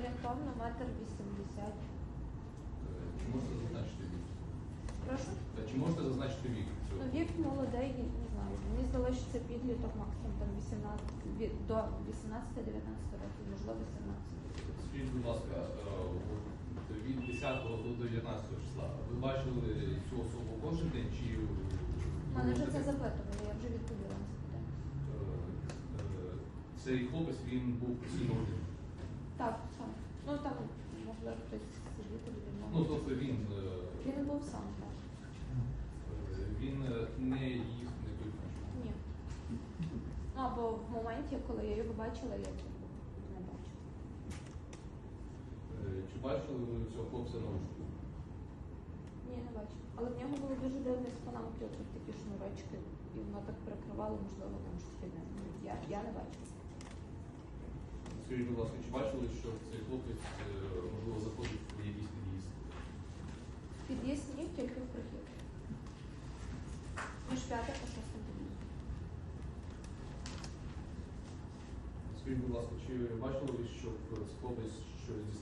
скромно, метр вісімдесят. Чи можете зазначити вік? Прошу. Та Чи можете зазначити вік цього? Ну, вік молодий, не знаю. Мені здалося, що це підліток максимум там 18, від, до 18-19 років, можливо, 17. Скажіть, будь ласка, е, від 10 до 19 числа ви бачили цю особу кожен день чи Мене вже це запитували, я вже відповіла на це питання. Е, е, цей хлопець він був постійно один. Так, сам. Ну там можливо хтось сидіти Ну відмовити. тобто він, е, Він був сам, так. він е, не їв, не пив. Ні. Ну або в моменті, коли я його бачила, я цього не бачила. Е, Чи бачили ви цього хлопця на вулиці? Ні, не бачила. Але в нього були дуже дивні спанамки, тут такі шнурочки, і воно так перекривало, можливо, там щось Я, я не бачила. Скажіть, будь ласка, чи бачили, що цей хлопець е, можливо заходить Між п'ятим та шостим під'їздом. Скажіть, будь ласка, чи бачили ви, що в складі, сумки?